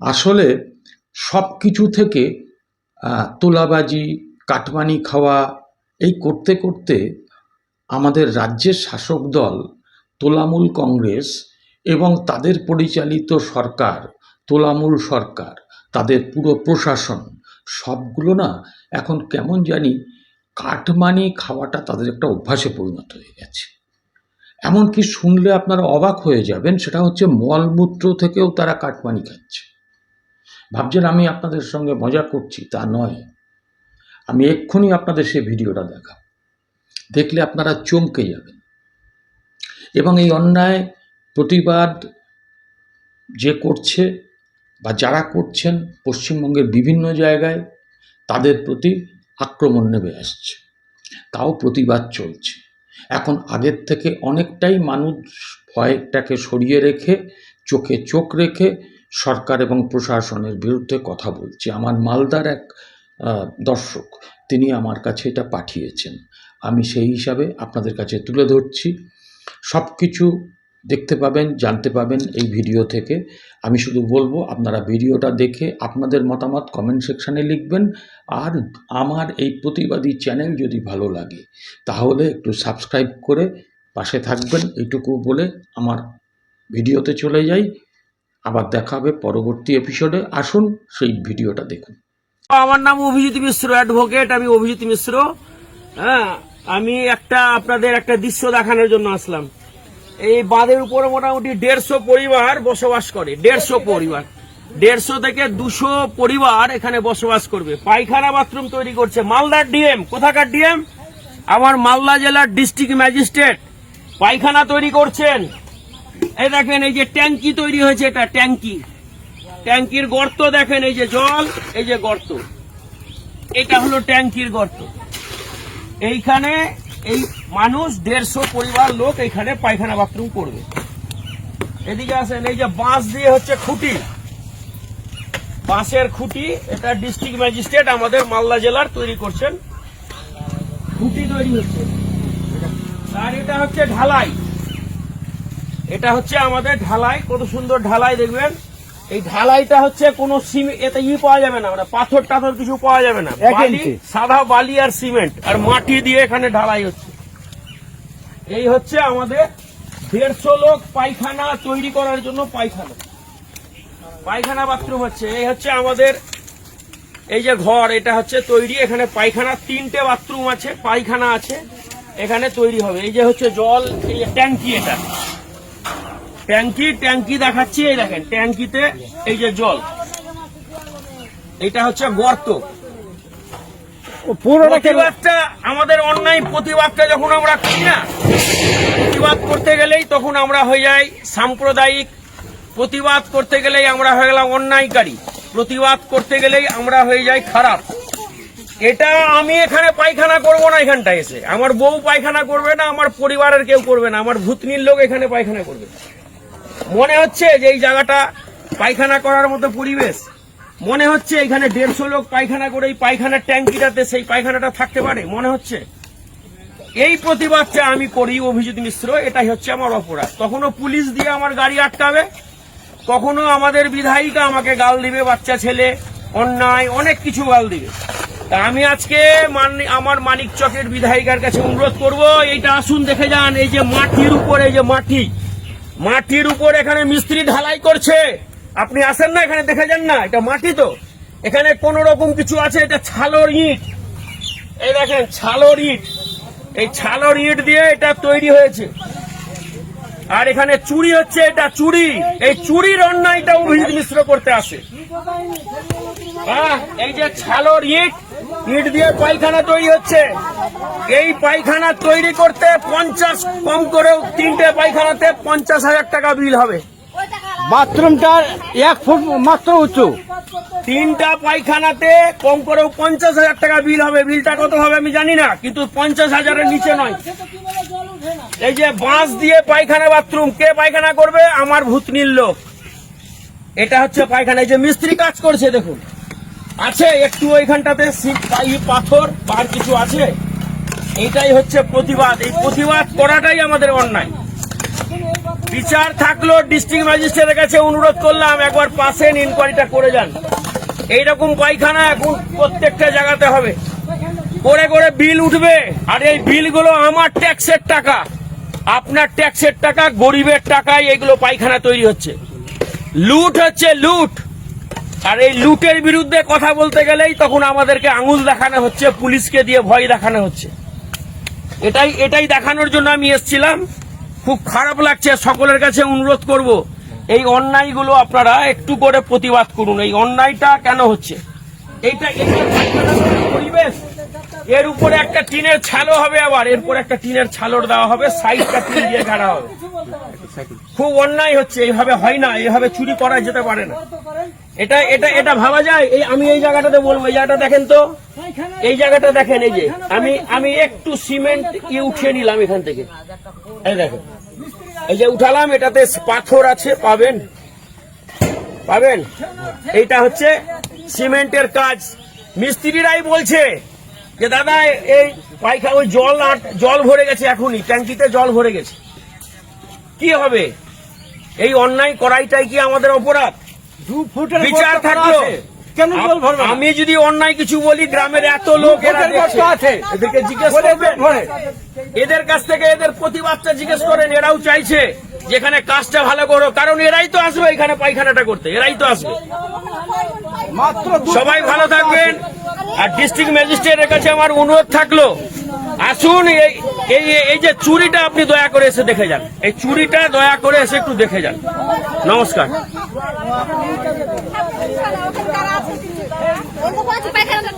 আসলে সব কিছু থেকে তোলাবাজি, কাটমানি খাওয়া, এই করতে করতে আমাদের রাজ্যের শাসক দল, তোলামূল কংগ্রেস এবং তাদের পরিচালিত সরকার, তোলামূল সরকার, তাদের পুরো প্রশাসন, সবগুলো না এখন কেমন জানি কাটমানি খাওয়াটা তাদের একটা অভ্যাসে পরিণত হয়ে গেছে। এমনকি শুনলে আপনারা অবাক হয়ে যাবেন, সেটা হচ্ছে মলমূত্র থেকেও তারা কাটমানি খাচ্ছে। ভাবছেন আমি আপনাদের সঙ্গে মজা করছি, তা নয়। আমি এক্ষুনি আপনাদের সেই ভিডিওটা দেখাব। দেখলে আপনারা চমকে যাবেন। এবং এই অন্যায়, প্রতিবাদ যে করছে বা যারা করছেন পশ্চিমবঙ্গের বিভিন্ন জায়গায়, তাদের প্রতি আক্রমণ নেমে আসছে। তাও প্রতিবাদ চলছে। এখন আগের থেকে অনেকটাই মানুষ ভয়টাকে সরিয়ে রেখে, চোখে চোখ রেখে সরকার এবং প্রশাসনের বিরুদ্ধে কথা বলছি। আমার মালদার এক দর্শক, তিনি আমার কাছে এটা পাঠিয়েছেন। আমি সেই হিসাবে আপনাদের কাছে তুলে ধরছি। সব কিছু দেখতে পাবেন, জানতে পাবেন এই ভিডিও থেকে। আমি শুধু বলব, আপনারা ভিডিওটা দেখে আপনাদের মতামত কমেন্ট সেকশানে লিখবেন। আর আমার এই প্রতিবাদী চ্যানেল যদি ভালো লাগে, তাহলে একটু সাবস্ক্রাইব করে পাশে থাকবেন। এইটুকু বলে আমার ভিডিওতে চলে যাই। আবার হবে পরবর্তী এপিসোডে আসুন সেই ভিডিওটা দেখুন। আমার নাম অভিজিৎ মিশ্র অ্যাডভোকেট আমি অভিজিৎ মিশ্র। হ্যাঁ আমি একটা আপনাদের একটা দৃশ্য দেখানোর জন্য আসলাম। এই বাঁধের উপরে মোটামুটি দেড়শো পরিবার বসবাস করে, দেড়শো পরিবার। দেড়শো থেকে দুশো পরিবার এখানে বসবাস করবে। পায়খানা বাথরুম তৈরি করছে মালদার ডিএম। কোথাকার ডিএম? আমার মালদা জেলার ডিস্ট্রিক্ট ম্যাজিস্ট্রেট। পায়খানা তৈরি করছেন। এই দেখেন, এই যে ট্যাঙ্কি তৈরি হয়েছে, এটা ট্যাঙ্কি। ট্যাঙ্কির গর্ত দেখেন, এই যে জল, এই যে গর্ত। এটা হলো ট্যাঙ্কির গর্ত। এইখানে এই মানুষ দেড়শো পরিবার লোক এইখানে পায়খানা বাথরুম করবে। এদিকে আসেন, এই যে বাঁশ দিয়ে হচ্ছে খুঁটি। বাঁশের খুঁটি, এটা ডিস্ট্রিক্ট ম্যাজিস্ট্রেট আমাদের মালদা জেলার তৈরি করছেন। খুঁটি তৈরি হচ্ছে। আর এটা হচ্ছে ঢালাই। এটা হচ্ছে আমাদের ঢালাই কত সুন্দর ঢালাই দেখবেন। এই ঢালাইটা হচ্ছে কোনো এতে ই পাওয়া যাবে না মানে পাথর টাথর কিছু পাওয়া যাবে না। সাদা বালি আর সিমেন্ট আর মাটি দিয়ে এখানে ঢালাই হচ্ছে। এই হচ্ছে আমাদের দেড়শো লোক পায়খানা তৈরি করার জন্য পায়খানা। পায়খানা বাথরুম হচ্ছে। এই হচ্ছে আমাদের এই যে ঘর এটা হচ্ছে তৈরি। এখানে পায়খানা তিনটে বাথরুম আছে পায়খানা আছে এখানে তৈরি হবে। এই যে হচ্ছে জল এই যে ট্যাঙ্কি এটা। ট্যাঙ্কি ট্যাঙ্কি দেখাচ্ছি এই দেখেন ট্যাঙ্কিতে এই যে জল। এটা হচ্ছে গর্ত। প্রতিবাদটা আমাদের অন্যায় প্রতিবাদটা যখন আমরা করি না প্রতিবাদ করতে গেলেই তখন আমরা হয়ে যাই সাম্প্রদায়িক। প্রতিবাদ করতে গেলেই আমরা হয়ে গেলাম অন্যায়কারী। প্রতিবাদ করতে গেলেই আমরা হয়ে যাই খারাপ। এটা আমি এখানে পায়খানা করব না এখানটা এসে। আমার বউ পায়খানা করবে না আমার পরিবারের কেউ করবে না আমার ভূতনির লোক এখানে পায়খানা করবে। মনে হচ্ছে যে এই জায়গাটা পায়খানা করার মতো পরিবেশ। মনে হচ্ছে এখানে দেড়শো লোক পায়খানা করে এই পায়খানার ট্যাঙ্কিটাতে সেই পায়খানাটা থাকতে পারে, মনে হচ্ছে? এই প্রতিবাদটা আমি করি অভিজিৎ মিশ্র, এটাই হচ্ছে আমার অপরাধ। কখনো পুলিশ দিয়ে আমার গাড়ি আটকাবে, কখনো আমাদের বিধায়িকা আমাকে গাল দিবে, বাচ্চা ছেলে, অন্যায়, অনেক কিছু গাল দিবে। তা আমি আজকে আমার মানিক চকের বিধায়িকার কাছে অনুরোধ করব, এইটা আসুন দেখে যান, এই যে মাটির উপরে যে মাটি মাটির উপর এখানে মিস্ত্রি ঢালাই করছে। আপনি আসেন না এখানে, দেখে যান না, এটা মাটি তো। এখানে কোন রকম কিছু আছে, এটা ছালোর ইট। এই দেখেন, ছালোর ইট। এই ছালোর ইট দিয়ে এটা তৈরি হয়েছে। আর এখানে চুরি হচ্ছে, এটা চুরি। এই চুরির অন্যায়টা অভিজিৎ মিশ্র করতে আসে। এই যে ছালোর ইট ইট দিয়ে পায়খানা তৈরি হচ্ছে। এই পায়খানা তৈরি করতে পঞ্চাশ কম করেও তিনটে পায়খানাতে পঞ্চাশ হাজার টাকা বিল হবে। বাথরুমটা এক ফুট মাত্র উঁচু। তিনটা পায়খানাতে কম করেও পঞ্চাশ হাজার টাকা বিল হবে। বিলটা কত হবে আমি জানি না কিন্তু পঞ্চাশ হাজারের নিচে নয়। এই যে বাঁশ দিয়ে পায়খানা বাথরুম কে পায়খানা করবে? আমার ভূতনির লোক। এটা হচ্ছে পায়খানা। এই যে মিস্ত্রি কাজ করছে দেখুন। আছে, একটু ওইখানটাতে পাথর, আর কিছু আছে। এইটাই হচ্ছে প্রতিবাদ। এই প্রতিবাদ করাটাই আমাদের অন্যায়। বিচার থাকল ডিস্ট্রিক্ট ম্যাজিস্ট্রেটের কাছে অনুরোধ করলাম, একবার পাশে ইনকোয়ারিটা করে যান। এইরকম পায়খানা এখন প্রত্যেকটা জায়গাতে হবে। করে করে বিল উঠবে, আর এই বিলগুলো আমার ট্যাক্সের টাকা। আপনার ট্যাক্সের টাকা, গরিবের টাকায় এগুলো পায়খানা তৈরি হচ্ছে। লুট হচ্ছে, লুট। আর এই লুটের বিরুদ্ধে কথা বলতে গেলেই তখন আমাদেরকে আঙুল দেখানো হচ্ছে, পুলিশকে দিয়ে ভয় দেখানো হচ্ছে। এটাই এটাই দেখানোর জন্য আমি এসছিলাম। খুব খারাপ লাগছে, সকলের কাছে অনুরোধ করব, এই অন্যায়গুলো আপনারা একটু করে প্রতিবাদ করুন, এই অন্যায়টা কেন হচ্ছে? এইটা পরিবেশ। এর উপরে একটা টিনের ছালও হবে আবার এরপর একটা টিনের ছালোর দেওয়া হবে, সাইডটা টিন দিয়ে গাড়া হবে। খুব অন্যায় হচ্ছে, এইভাবে হয় না, এইভাবে চুরি করা যেতে পারে না। এটা এটা এটা ভাবা যায়? এই, আমি এই জায়গাটাতে বলব, এই জায়গাটা দেখেন তো। এই জায়গাটা দেখেন, এই যে, আমি আমি একটু সিমেন্ট ই উঠিয়ে নিলাম এখান থেকে। এই দেখেন। এই যে উঠালাম, এটাতে পাথর আছে, পাবেন? পাবেন? এইটা হচ্ছে সিমেন্টের কাজ। মিস্ত্রিরাই বলছে যে, দাদা, এই পায়খা, ওই জল জল ভরে গেছে এখনই, ট্যাঙ্কিতে জল ভরে গেছে। কি হবে? এই অন্যায় করাইটাই কি আমাদের অপরাধ? দু ফুটের বিচার থাকল। কেন জল ভরবে আমি যদি অন্যায় কিছু বলি গ্রামের এত লোক। আছে। এদেরকে জিজ্ঞেস করবেন? এদের কাছ থেকে এদের প্রতিবাদটা জিজ্ঞেস করেন এরাও চাইছে যেখানে কাজটা ভালো করো। কারণ এরাই তো আসবে এখানে পায়খানাটা করতে এরাই তো আসবে। সবাই ভালো থাকবেন। আর ডিস্ট্রিক্ট ম্যাজিস্ট্রেটের কাছে আমার অনুরোধ থাকল আসুন এই এই যে চুরিটা আপনি দয়া করে এসে দেখে যান। এই চুরিটা দয়া করে এসে একটু দেখে যান। নমস্কার। ওখানে কারা আছে? অন্য কোনো পায়খানা